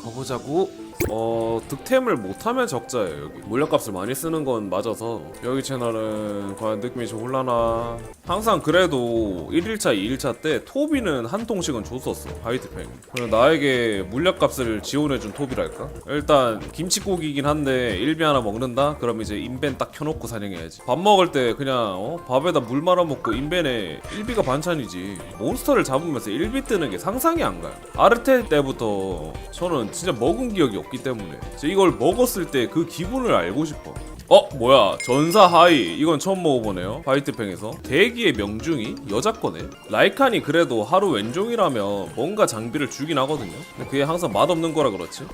거보자고. 어 득템을 못하면 적자예요 여기. 물약값을 많이 쓰는 건 맞아서. 여기 채널은 과연 느낌이 좋을라나 항상 그래도 1일차 2일차 때 토비는 한 통씩은 줬었어 화이트팽 그리고 나에게 물약값을 지원해준 토비랄까? 일단 김치국이긴 한데 일비 하나 먹는다? 그럼 이제 인벤 딱 켜놓고 사냥해야지. 밥 먹을 때 그냥 어? 밥에다 물 말아먹고 인벤에 일비가 반찬이지. 몬스터를 잡으면서 일비 뜨는 게 상상이 안 가요. 아르테 때부터 저는 진짜 먹은 기억이 없기 때문에. 이걸 먹었을 때 그 기분을 알고 싶어. 어 뭐야. 전사 하이. 이건 처음 먹어보네요. 화이트팽에서. 대기의 명중이 여자 거네. 라이칸이 그래도 하루 왼종이라면 뭔가 장비를 주긴 하거든요. 근데 그게 항상 맛없는 거라 그렇지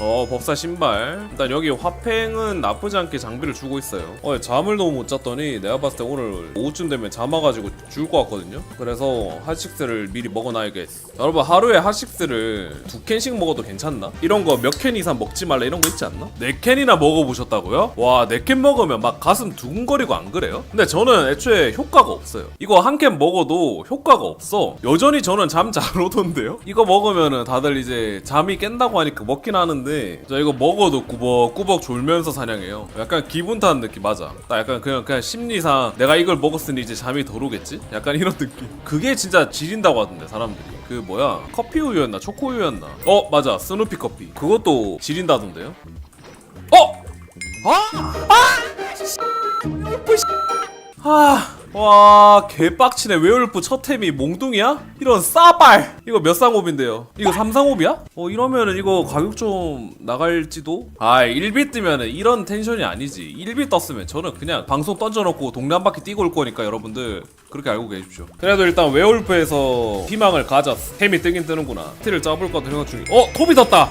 어 법사 신발 일단 여기 화팽은 나쁘지 않게 장비를 주고 있어요 어 잠을 너무 못 잤더니 내가 봤을 때 오늘 오후쯤 되면 잠아가지고 죽을 것 같거든요 그래서 핫식스를 미리 먹어놔야겠어 여러분 하루에 핫식스를 두 캔씩 먹어도 괜찮나? 이런 거 몇 캔 이상 먹지 말라 이런 거 있지 않나? 네 캔이나 먹어보셨다고요? 와 네 캔 먹으면 막 가슴 두근거리고 안 그래요? 근데 저는 애초에 효과가 없어요 이거 한 캔 먹어도 효과가 없어 여전히 저는 잠 잘 오던데요? 이거 먹으면은 다들 이제 잠이 깬다고 하니까 먹긴 하는데 저 이거 먹어도 꾸벅꾸벅 졸면서 사냥해요. 약간 기분 타는 느낌 맞아. 나 약간 그냥 그냥 심리상 내가 이걸 먹었으니 이제 잠이 덜 오겠지? 약간 이런 느낌. 그게 진짜 지린다고 하던데 사람들이. 그 뭐야? 커피 우유였나? 초코 우유였나? 어 맞아. 스누피 커피. 그것도 지린다던데요? 어! 아! 와 개빡치네. 웨얼프 첫 템이 몽둥이야? 이런 싸발. 이거 몇 상업인데요? 이거 3상업이야? 어 이러면은 이거 가격 좀 나갈지도? 아 1비 뜨면은 이런 텐션이 아니지. 1비 떴으면 저는 그냥 방송 던져놓고 동네 한 바퀴 뛰고 올 거니까 여러분들 그렇게 알고 계십시오. 그래도 일단 웨얼프에서 희망을 가졌어 템이 뜨긴 뜨는구나. 티를 짜볼 것 같은 생각 중이. 어 톱이 떴다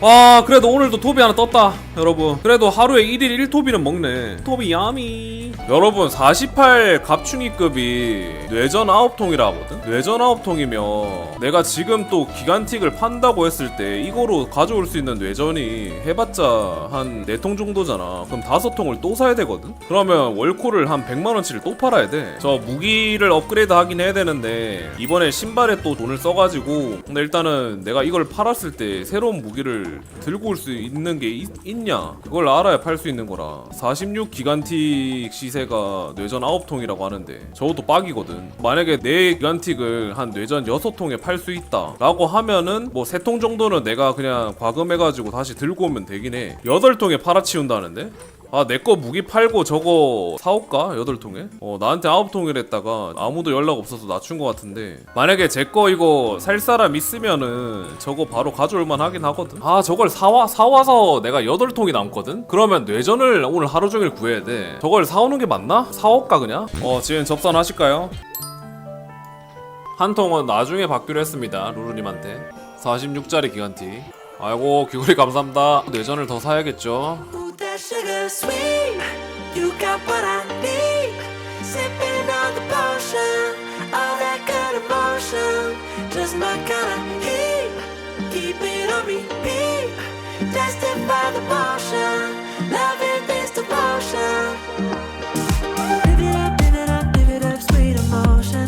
와 그래도 오늘도 토비 하나 떴다 여러분. 그래도 하루에 1일 1토비는 먹네. 토비 야미. 여러분 48 갑충이급이 뇌전 9통이라 하거든? 뇌전 9통이면 내가 지금 또 기간틱을 판다고 했을 때 이거로 가져올 수 있는 뇌전이 해봤자 한 4통 정도잖아. 그럼 5통을 또 사야 되거든? 그러면 월코를 한 100만원치를 또 팔아야 돼저 무기를 업그레이드 하긴 해야 되는데 이번에 신발에 또 돈을 써가지고 근데 일단은 내가 이걸 팔았을 때 새로운 무기를 들고 올 수 있는 게 있, 냐? 그걸 알아야 팔 수 있는 거라. 46 기간틱 시세가 뇌전 9통이라고 하는데 저것도 빡이거든. 만약에 내 기간틱을 한 뇌전 6통에 팔 수 있다 라고 하면은 뭐 3통 정도는 내가 그냥 과금해가지고 다시 들고 오면 되긴 해. 8통에 팔아치운다는데 아, 내 거 무기 팔고 저거 사올까? 여덟 통에? 어, 나한테 아홉 통을 했다가 아무도 연락 없어서 낮춘 것 같은데. 만약에 제 거 이거 살 사람 있으면은 저거 바로 가져올 만 하긴 하거든. 아, 저걸 사와, 사와서 내가 여덟 통이 남거든? 그러면 뇌전을 오늘 하루 종일 구해야 돼. 저걸 사오는 게 맞나? 사올까, 그냥? 어, 지금 접선하실까요? 한 통은 나중에 받기로 했습니다, 루루님한테. 46짜리 기간티. 아이고, 귀걸이 감사합니다. 뇌전을 더 사야겠죠? Ooh, sweet. You got what I need. Sipping on the potion. All that good emotion. Just my kind of heat. Keep it on repeat. Tested by the motion. Love